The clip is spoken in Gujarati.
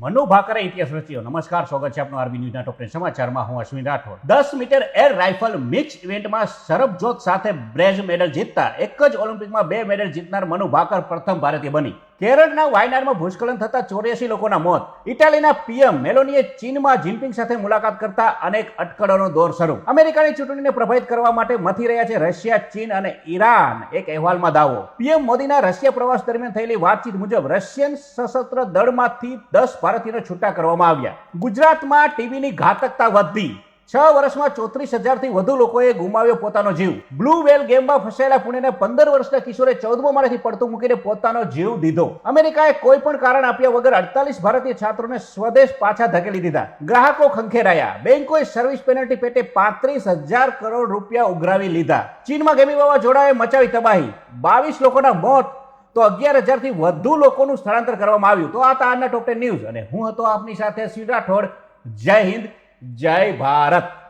મનુ ભાકરે ઇતિહાસ રચ્યો. નમસ્કાર, સ્વાગત છે આપનું આરબી ન્યૂઝના ટોપ સમાચારમાં. હું અશ્વિન રાઠોડ. દસ મીટર એર રાઇફલ મિક્સ ઇવેન્ટમાં સરબજોત સાથે બ્રેઝ મેડલ જીતતા એક જ ઓલિમ્પિકમાં બે મેડલ જીતનાર મનુ ભાકર પ્રથમ ભારતીય બની. કેરળના વાયનાડમાં ભૂસ્ખલન થતા ચોર્યાસી લોકોના મોત. ઇટાલીના પીએમ મેલોનીએ ચીનમાં જિનપિંગ સાથે મુલાકાત કરતા અનેક અટકળોનો દોર શરૂ. અમેરિકાની ચૂંટણીને પ્રભાવિત કરવા માટે મથી રહ્યા છે રશિયા, ચીન અને ઈરાન. એક અહેવાલમાં દાવો. પીએમ મોદીના રશિયા પ્રવાસ દરમિયાન થયેલી વાતચીત મુજબ રશિયન સશસ્ત્ર દળમાંથી દસ ભારતીયોને છૂટા કરવામાં આવ્યા. ગુજરાતમાં ટીવીની ઘાતકતા વધી. છ વર્ષમાં ચોત્રીસ હજારથી વધુ લોકોએ ગુમાવ્યો પોતાનો જીવ. બ્લુ વેલ ગેમમાં ફસાયેલા પુણેના પંદર વર્ષના કિશોરે ચૌદમો માળેથી પડતું મૂકીને પોતાનો જીવ દીધો. અમેરિકાએ કોઈ પણ કારણ આપ્યા વગર અડતાલીસ ભારતીય છાત્રોને સ્વદેશ પાછા ધકેલી દીધા. ગ્રાહકો ખંખેરાયા. બેંકોએ સર્વિસ પેનલ્ટી પેટે પાંત્રીસ હજાર કરોડ રૂપિયા ઉઘરાવી લીધા. ચીનમાં ગેમી વાવાઝોડાએ મચાવી તબાહી. બાવીસ લોકોના મોત, તો અગિયાર હજારથી વધુ લોકોનું સ્થળાંતર કરવામાં આવ્યું. તો આ તા આજના ટોપ ટેન ન્યૂઝ અને હું હતો આપની સાથે શ્રી રાઠોડ. જય હિન્દ. જય ભારત.